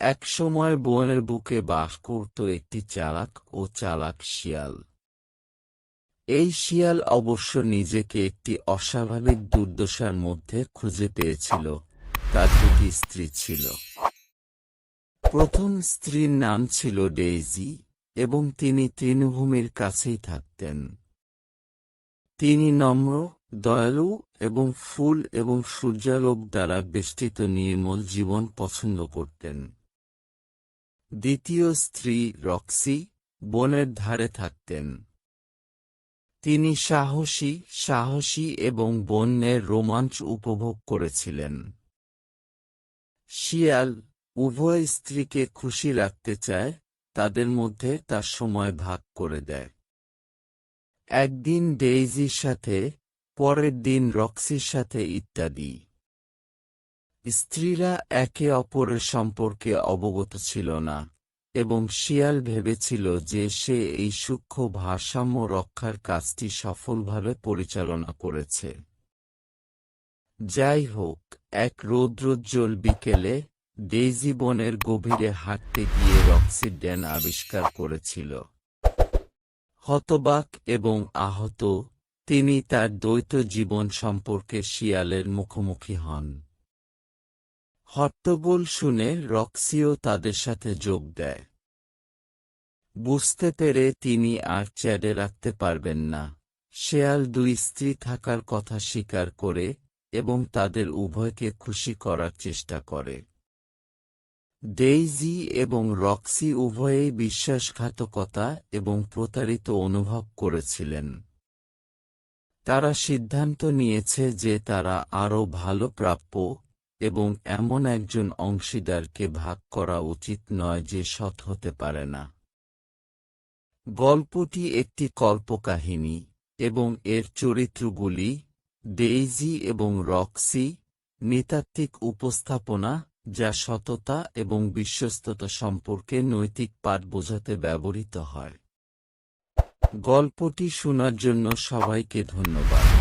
একসময় বনের বুকে বাস করত একটি চালাক ও চালাক শিয়াল। এই শিয়াল অবশ্য নিজেকে একটি অস্বাভাবিক দুর্দশার মধ্যে খুঁজে পেয়েছিল, তার দুটি স্ত্রী ছিল। প্রথম স্ত্রীর নাম ছিল ডেইজি এবং তিনি তৃণভূমির কাছেই থাকতেন। তিনি নম্র, দয়ালু এবং ফুল এবং সূর্যালোক দ্বারা বেষ্টিত নির্মল জীবন পছন্দ করতেন। দ্বিতীয় স্ত্রী রক্সি বনের ধারে থাকতেন। তিনি সাহসী সাহসী এবং বন্যের রোমাঞ্চ উপভোগ করেছিলেন। শিয়াল উভয় স্ত্রীকে খুশি রাখতে চায়, তাদের মধ্যে তার সময় ভাগ করে দেয়। একদিন ডেইজির সাথে, পরের দিন রক্সির সাথে ইত্যাদি। স্ত্রীরা একে অপরের সম্পর্কে অবগত ছিল না, এবং শিয়াল ভেবেছিল যে সে এই সূক্ষ্ম ভারসাম্য রক্ষার কাজটি সফলভাবে পরিচালনা করেছে। যাই হোক, এক রৌদ্রোজ্জ্বল বিকেলে ডেইজি বনের গভীরে হাঁটতে গিয়ে রক্সির ড্যান আবিষ্কার করেছিল। হতবাক এবং আহত, তিনি তার দ্বৈত জীবন সম্পর্কে শিয়ালের মুখোমুখি হন। হট্টগোল শুনে রক্সিও তাদের সাথে যোগ দেয়। বুঝতে পেরে তিনি আর চ্যাডে রাখতে পারবেন না। শেয়াল দুই স্ত্রী থাকার কথা স্বীকার করে এবং তাদের উভয়কে খুশি করার চেষ্টা করে। ডেইজি এবং রক্সি উভয়েই বিশ্বাসঘাতকতা এবং প্রতারিত অনুভব করেছিলেন। তারা সিদ্ধান্ত নিয়েছে যে তারা আরও ভালো প্রাপ্য এবং এমন একজন অংশীদারকে ভাগ করা উচিত নয় যে সৎ হতে পারে না। গল্পটি একটি কল্পকাহিনী এবং এর চরিত্রগুলি ডেইজি এবং রক্সি নৃতাত্ত্বিক উপস্থাপনা যা সততা এবং বিশ্বস্ততা সম্পর্কে নৈতিক পাঠ বোঝাতে ব্যবহৃত হয়। গল্পটি শোনার জন্য সবাইকে ধন্যবাদ।